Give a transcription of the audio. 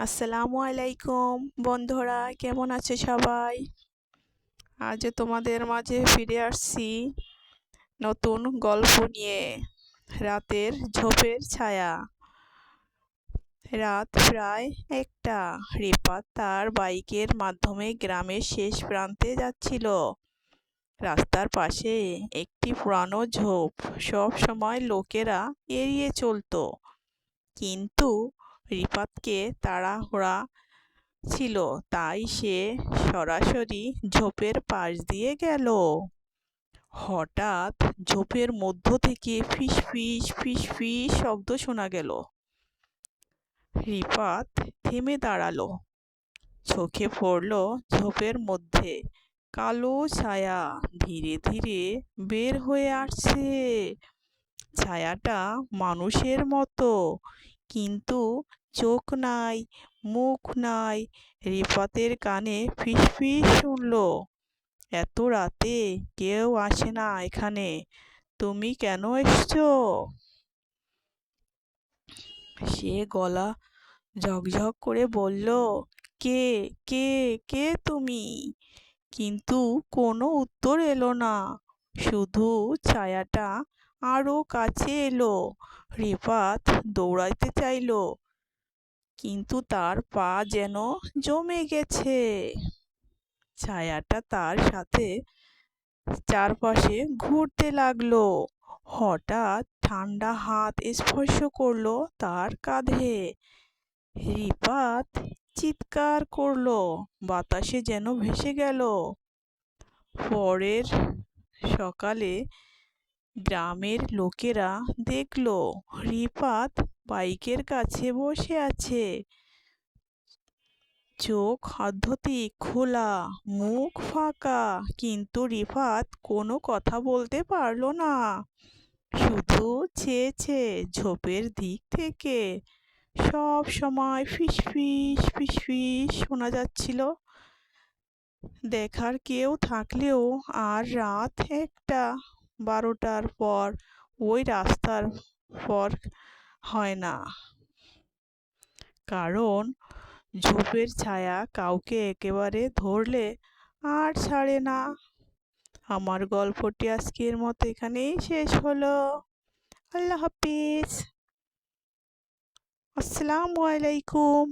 আসসালামু আলাইকুম বন্ধুরা, কেমন আছে সবাই? আজ তোমাদের মাঝে ফিরে আসছি নতুন গল্প নিয়ে। রাতের ঝোপের ছায়া। রাত প্রায় একটা। রিপাত তার বাইকের মাধ্যমে গ্রামের শেষ প্রান্তে যাচ্ছিল। রাস্তার পাশে একটি পুরানো ঝোপ। সব সময় লোকেরা এড়িয়ে চলতো। কিন্তু রিপাতকে তাড়াহুড়া ছিল, তাই সে সরাসরি ঝোপের পাশ দিয়ে গেল। হঠাৎ ঝোপের মধ্য থেকে ফিস ফিস ফিস ফিস শব্দ শোনা গেল। রিপাত থেমে দাঁড়াল। চোখে পড়ল ঝোপের মধ্যে কালো ছায়া ধীরে ধীরে বের হয়ে আসছে। ছায়াটা মানুষের মতো, কিন্তু চোখ নাই, মুখ নাই, রিফাতের কানে ফিসফিস শুনল। এত রাতে কেউ আসে না এখানে। তুমি কেন এসছো? সে গলা ঝকঝক করে বলল, কে কে কে তুমি? কিন্তু কোনো উত্তর এলো না। শুধু ছায়াটা আরও কাছে এলো। রিফাত দৌড়াইতে চাইল কিন্তু তার পা যেন জমে গেছে। ছায়াটা তার সাথে চারপাশে ঘুরতে লাগল। হঠাৎ ঠান্ডা হাত স্পর্শ করল তার কাঁধে। রিপাত চিৎকার করল, বাতাসে যেন ভেসে গেল। পরের সকালে গ্রামের লোকেরা দেখল রিপাত বাইকের কাছে বসে আছে। চোখ আধ্যাত্মিক খোলা, মুখ ফাঁকা, কিন্তু রিফাত কোনো কথা বলতে পারল না। শুধু চেয়েছে ঝোপের দিক থেকে। সব সময় ফিসফিস ফিসফিস শোনা যাচ্ছিল। দেখার কেউ থাকলেও আর রাত একটা, বারোটার পর, ওই রাস্তার পর হয় না। কারণ ঝোপের ছায়া কাউকে একেবারে ধরলে আর ছাড়ে না। আমার গল্পটি আজকের মতো এখানেই শেষ হলো। আল্লাহ হাফিজ। আসসালামু আলাইকুম।